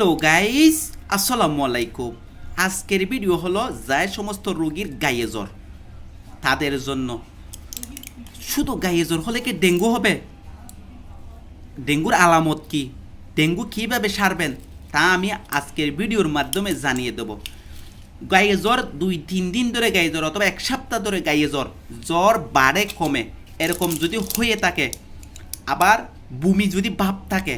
Hello guys আসসালামু আলাইকুম আজকের ভিডিও হলো যায় সমস্ত রোগীর গায়ে জ্বর। তাদের জন্য। শুধু গায়ে জ্বর হলে কি ডেঙ্গু হবে? ডেঙ্গুর আলামত কি? ডেঙ্গু কীভাবে সারবেন? তা আমি আজকের ভিডিওর মাধ্যমে জানিয়ে দেব। গায়ে জ্বর দুই, তিন দিন ধরে গায়ে জ্বর অথবা এক সপ্তাহ ধরে গায়ে জ্বর। জ্বর বাড়ে, কমে। এরকম যদি হয়ে থাকে, আবার বমি যদি ভাব থাকে,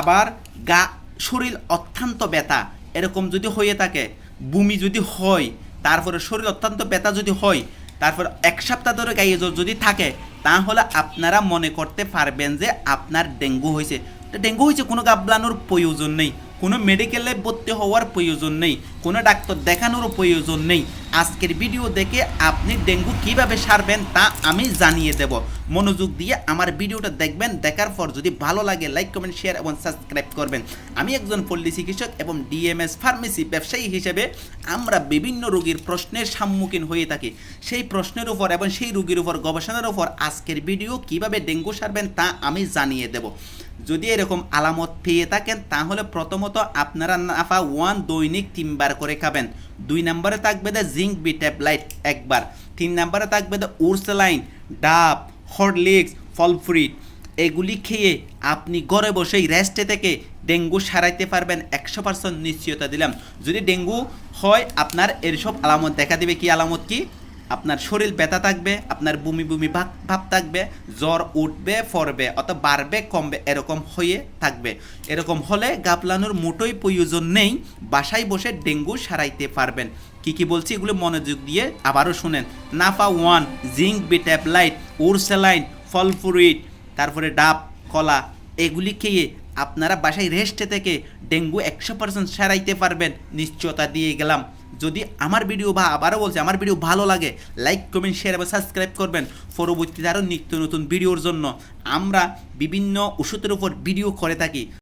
আবার গা শরীর অত্যন্ত ব্যথা, এরকম যদি হয়ে থাকে, বমি যদি হয়, তারপরে শরীর অত্যন্ত ব্যথা যদি হয়, তারপর এক সপ্তাহ ধরে গায়ে জ্বর যদি থাকে, তাহলে আপনারা মনে করতে পারবেন যে আপনার ডেঙ্গু হয়েছে। তো ডেঙ্গু হয়েছে কোনো গাবলানোর প্রয়োজন নেই। কোনো মেডিকেলে ভর্তি হওয়ার প্রয়োজন নেই, কোনো ডাক্তার দেখানোরও প্রয়োজন নেই। আজকের ভিডিও দেখে আপনি ডেঙ্গু কীভাবে সারবেন তা আমি জানিয়ে দেব। মনোযোগ দিয়ে আমার ভিডিওটা দেখবেন, দেখার পর যদি ভালো লাগে লাইক কমেন্ট শেয়ার এবং সাবস্ক্রাইব করবেন। আমি একজন পল্লী চিকিৎসক এবং ডিএমএস ফার্মেসি ব্যবসায়ী হিসেবে আমরা বিভিন্ন রোগীর প্রশ্নের সম্মুখীন হয়ে থাকি। সেই প্রশ্নের উপর এবং সেই রোগীর উপর গবেষণার উপর আজকের ভিডিও কীভাবে ডেঙ্গু সারবেন তা আমি জানিয়ে দেব। যদি এরকম আলামত পেয়ে থাকেন, তাহলে প্রথমত আপনারা নাফা ওয়ান দৈনিক তিনবার করে খাবেন। দুই নম্বরে থাকবে দ্য জিঙ্ক বি ট্যাবলাইট একবার। তিন নম্বরে থাকবে দ্য উর্সেলাইন, ডাব হরলিক্স ফলফ্রিট এগুলি খেয়ে আপনি ঘরে বসেই রেস্টে থেকে ডেঙ্গু সারাইতে পারবেন, একশো পার্সেন্ট নিশ্চয়তা দিলাম। যদি ডেঙ্গু হয়, আপনার এরসব আলামত দেখা দেবে। কি আলামত কি? আপনার শরীর ব্যথা থাকবে, আপনার বমি বমি ভাব ভাব থাকবে, জ্বর উঠবে, ফরবে অথবা বাড়বে, কমবে, এরকম হয়ে থাকবে। এরকম হলে গাপলানোর মোটোই প্রয়োজন নেই, বাসায় বসে ডেঙ্গু সারাইতে পারবেন। কি কি বলছি এগুলো মনোযোগ দিয়ে আবারও শুনেন। নাফা ওয়ান, জিঙ্ক, বিট্যাপলাইট, উরসেলাইন, ফলফুরিট, তারপরে ডাব, কলা, এগুলি খেয়ে আপনারা বাসায় রেস্টে থেকে ডেঙ্গু একশো পার্সেন্ট সারাইতে পারবেন। নিশ্চয়তা দিয়ে গেলাম। যদি আমার ভিডিও বা আবারও বলছে আমার ভিডিও ভালো লাগে লাইক কমেন্ট শেয়ার এবং সাবস্ক্রাইব করবেন। পরবর্তীতে আরও নিত্য নতুন ভিডিওর জন্য আমরা বিভিন্ন ওষুধের উপর ভিডিও করে থাকি।